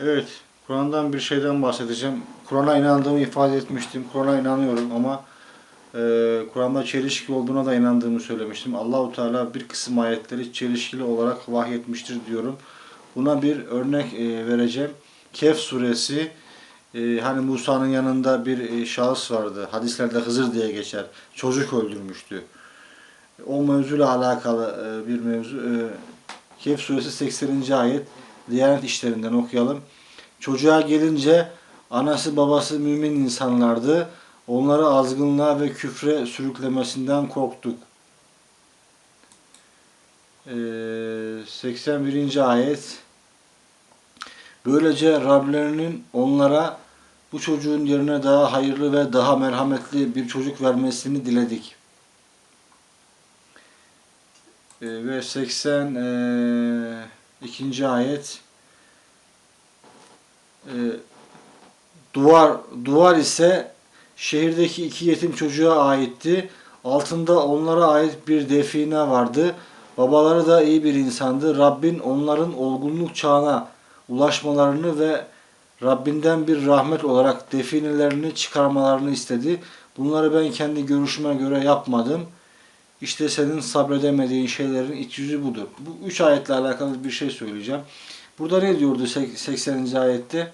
Evet, Kur'an'dan bir şeyden bahsedeceğim. Kur'an'a inandığımı ifade etmiştim. Kur'an'a inanıyorum ama e, Kur'an'da çelişki olduğuna da inandığımı söylemiştim. Allahu Teala bir kısım ayetleri çelişkili olarak vahyetmiştir diyorum. Buna bir örnek e, vereceğim. Kehf suresi e, hani Musa'nın yanında bir e, şahıs vardı. Hadislerde Hızır diye geçer. Çocuk öldürmüştü. O mevzuyla alakalı e, bir mevzu. E, Kehf suresi 80. ayet. Diyanet işlerinden okuyalım. Çocuğa gelince anası babası mümin insanlardı. Onları azgınlığa ve küfre sürüklemesinden korktuk. Ee, 81. ayet Böylece Rablerinin onlara bu çocuğun yerine daha hayırlı ve daha merhametli bir çocuk vermesini diledik. Ee, ve 82. ayet e, duvar duvar ise şehirdeki iki yetim çocuğa aitti. Altında onlara ait bir define vardı. Babaları da iyi bir insandı. Rabbin onların olgunluk çağına ulaşmalarını ve Rabbinden bir rahmet olarak definelerini çıkarmalarını istedi. Bunları ben kendi görüşüme göre yapmadım. İşte senin sabredemediğin şeylerin iç yüzü budur. Bu üç ayetle alakalı bir şey söyleyeceğim. Burada ne diyordu 80. ayette?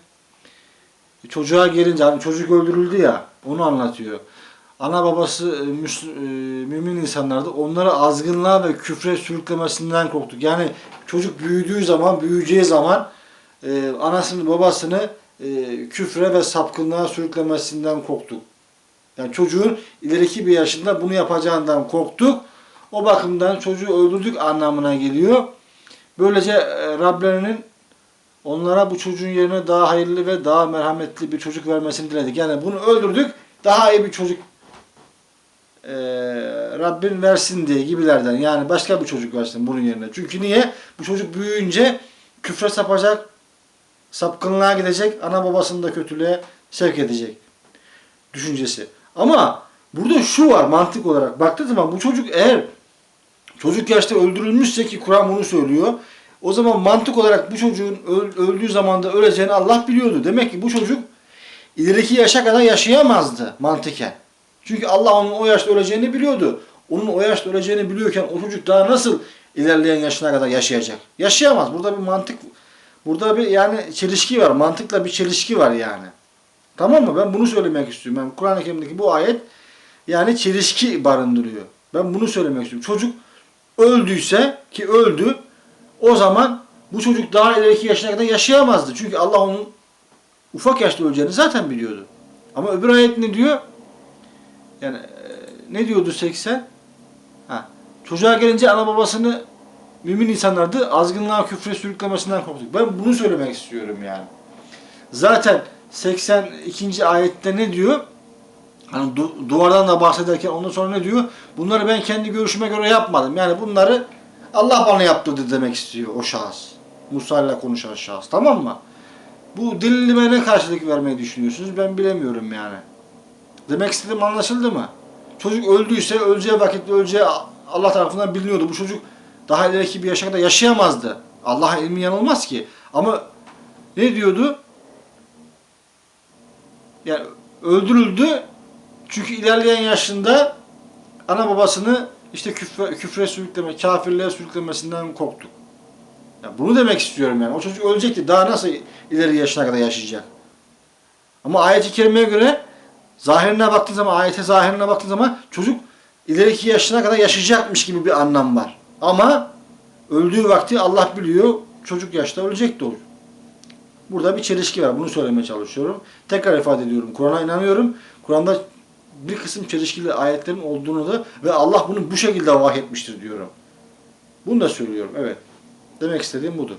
Çocuğa gelince hani çocuk öldürüldü ya onu anlatıyor. Ana babası e, e, mümin insanlardı. Onları azgınlığa ve küfre sürüklemesinden korktuk. Yani çocuk büyüdüğü zaman, büyüyeceği zaman e, anasını babasını küfre ve sapkınlığa sürüklemesinden korktuk. Yani çocuğun ileriki bir yaşında bunu yapacağından korktuk. O bakımdan çocuğu öldürdük anlamına geliyor. Böylece e, Rablerinin onlara bu çocuğun yerine daha hayırlı ve daha merhametli bir çocuk vermesini diledik. Yani bunu öldürdük, daha iyi bir çocuk e, Rabbin versin diye gibilerden. Yani başka bir çocuk versin bunun yerine. Çünkü niye? Bu çocuk büyüyünce küfre sapacak, sapkınlığa gidecek, ana babasını da kötülüğe sevk edecek düşüncesi. Ama burada şu var mantık olarak. Baktığı zaman bu çocuk eğer çocuk yaşta öldürülmüşse ki Kur'an bunu söylüyor. O zaman mantık olarak bu çocuğun öl- öldüğü zamanda öleceğini Allah biliyordu. Demek ki bu çocuk ileriki yaşa kadar yaşayamazdı mantıken. Çünkü Allah onun o yaşta öleceğini biliyordu. Onun o yaşta öleceğini biliyorken o çocuk daha nasıl ilerleyen yaşına kadar yaşayacak? Yaşayamaz. Burada bir mantık, burada bir yani çelişki var. Mantıkla bir çelişki var yani. Tamam mı? Ben bunu söylemek istiyorum. Ben Kur'an-ı Kerim'deki bu ayet yani çelişki barındırıyor. Ben bunu söylemek istiyorum. Çocuk öldüyse ki öldü o zaman bu çocuk daha ileriki yaşına kadar yaşayamazdı. Çünkü Allah onun ufak yaşta öleceğini zaten biliyordu. Ama öbür ayet ne diyor? Yani e, ne diyordu 80? Ha. Çocuğa gelince ana babasını mümin insanlardı. Azgınlığa küfre sürüklemesinden korktuk. Ben bunu söylemek istiyorum yani. Zaten 82. ayette ne diyor? Hani du- duvardan da bahsederken ondan sonra ne diyor? Bunları ben kendi görüşüme göre yapmadım. Yani bunları Allah bana yaptırdı demek istiyor o şahıs. Musa ile konuşan şahıs. Tamam mı? Bu dilime ne karşılık vermeyi düşünüyorsunuz? Ben bilemiyorum yani. Demek istediğim anlaşıldı mı? Çocuk öldüyse öleceği vakitte öleceği Allah tarafından biliniyordu. Bu çocuk daha ileriki bir yaşa kadar yaşayamazdı. Allah'a ilmi yanılmaz ki. Ama ne diyordu? Yani öldürüldü. Çünkü ilerleyen yaşında ana babasını işte küfre, küfre sürükleme, kafirliğe sürüklemesinden korktuk. Ya bunu demek istiyorum yani. O çocuk ölecekti. Daha nasıl ileri yaşına kadar yaşayacak? Ama ayet-i kerimeye göre zahirine baktığın zaman, ayete zahirine baktığın zaman çocuk ileriki yaşına kadar yaşayacakmış gibi bir anlam var. Ama öldüğü vakti Allah biliyor. Çocuk yaşta ölecekti o. Burada bir çelişki var. Bunu söylemeye çalışıyorum. Tekrar ifade ediyorum. Kur'an'a inanıyorum. Kur'an'da bir kısım çelişkili ayetlerin olduğunu da ve Allah bunu bu şekilde vahyetmiştir diyorum. Bunu da söylüyorum. Evet. Demek istediğim budur.